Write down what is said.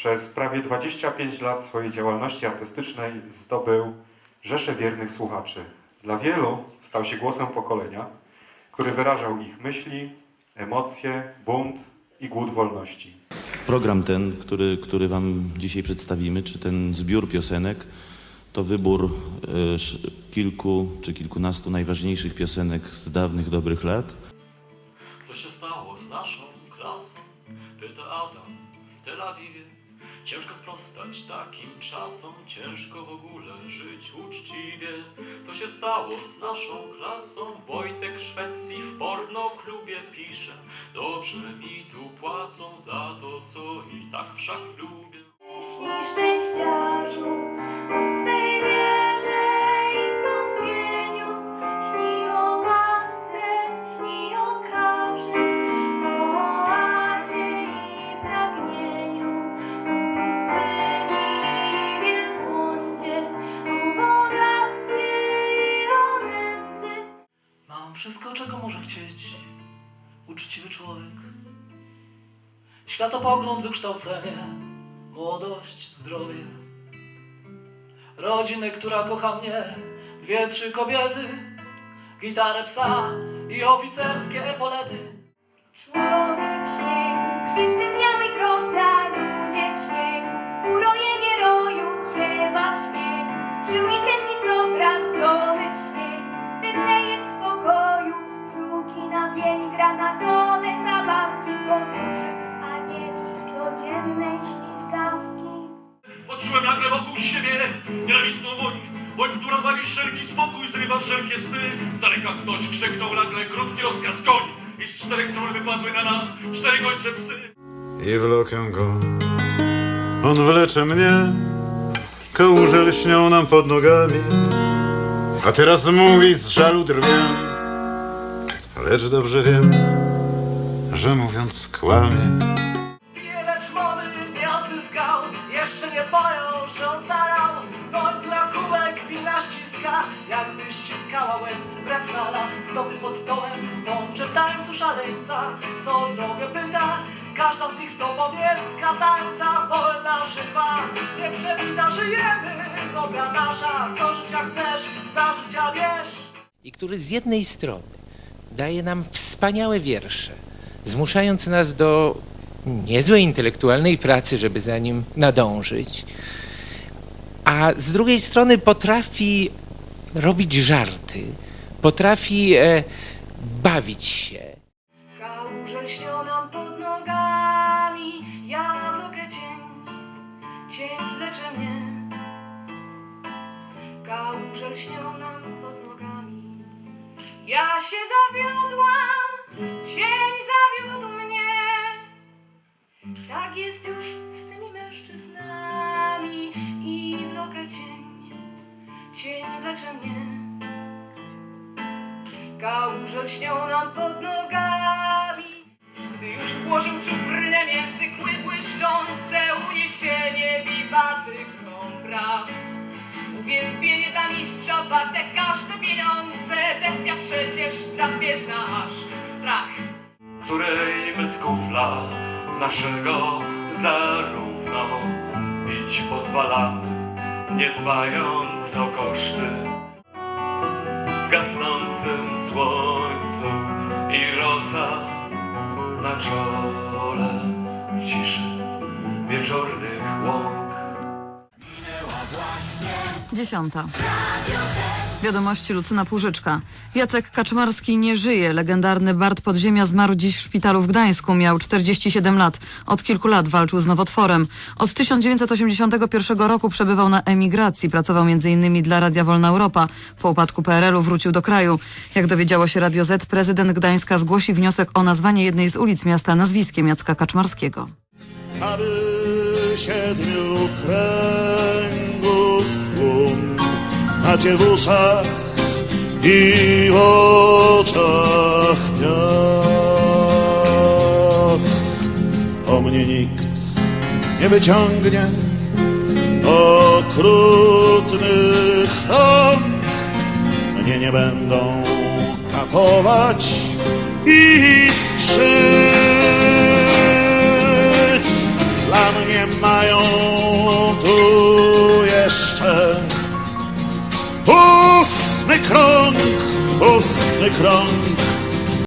Przez prawie 25 lat swojej działalności artystycznej zdobył rzeszę wiernych słuchaczy. Dla wielu stał się głosem pokolenia, który wyrażał ich myśli, emocje, bunt i głód wolności. Program ten, który, który Wam dzisiaj przedstawimy, czy ten zbiór piosenek, to wybór sz- kilku czy kilkunastu najważniejszych piosenek z dawnych, dobrych lat. Co się stało z naszą klasą? Pyta Adam w Tel Awiwie. Ciężko sprostać takim czasom, ciężko w ogóle żyć uczciwie. Co się stało z naszą klasą? Wojtek Szwecji w pornoklubie pisze. Dobrze mi tu płacą za to, co i tak wszak lubię. Śni szczęściarzu wszystko, czego może chcieć uczciwy człowiek. Światopogląd, wykształcenie, młodość, zdrowie. Rodzinę, która kocha mnie, dwie, trzy kobiety, gitarę psa i oficerskie epolety. Człowiek śniegu, krwi sztywniałej kropla, ludzie w śniegu, urojenie roju, drzewa w śniegu, żył i bieli, granatowe zabawki, podróże, anieli codziennej ślizgawki. Poczułem nagle wokół siebie nienawistną woń. Woń, która wali wszelki spokój, zrywa wszelkie sny. Z daleka ktoś krzyknął nagle krótki rozkaz goń. I z czterech stron wypadły na nas cztery gończe psy. i wlokę go. On wlecze mnie, kałuże lśnią nam pod nogami, a teraz mówi z żalu drwię. Lecz dobrze wiem, że mówiąc kłamie. Lecz mowy nie odzyskał, jeszcze nie pojął, że zarał. Woń, która kółek wina ściska, jakby ściskała łeb wracala. Stopy pod stołem, mądrze w tańcu szaleńca, co drogę pyta. Każda z nich stopą jest skazańca, wolna, żywa, nieprzebita żyjemy. Dobra nasza, co życia chcesz, za życia bierz. i który z jednej strony daje nam wspaniałe wiersze, zmuszając nas do niezłej intelektualnej pracy, żeby za nim nadążyć, a z drugiej strony potrafi robić żarty, potrafi e, bawić się. Kałuże lśnią nam pod nogami, ja wlokę cień, cień leczy mnie. Kałuże lśnią nam pod nogami, ja się zawiodłam, cień leczy mnie. Kałuże lśnią nam pod nogami. Gdy już włożył czuprynę między kły błyszczące uniesienie wiwaty krą braw. Uwielbienie dla mistrza warte każde pieniądze, bestia przecież drapieżna aż strach. Której my z kufla naszego zarówno pić pozwalamy, nie dbając o koszty. W gasnącym słońcu i roza na czole w ciszy wieczornych łąk. Dziesiąta. Wiadomości Lucyna Płużyczka. Jacek Kaczmarski nie żyje. Legendarny Bart Podziemia zmarł dziś w szpitalu w Gdańsku. Miał 47 lat. Od kilku lat walczył z nowotworem. Od 1981 roku przebywał na emigracji. Pracował m.in. dla Radia Wolna Europa. Po upadku PRL-u wrócił do kraju. Jak dowiedziało się Radio Z, prezydent Gdańska zgłosi wniosek o nazwanie jednej z ulic miasta nazwiskiem Jacka Kaczmarskiego. aby siedmiu tłum macie w uszach i oczach miach. O mnie nikt nie wyciągnie okrutnych rąk, mnie nie będą katować i strzyc. Dla mnie nie mają tu jeszcze. Ósmy krąg, ósmy krąg,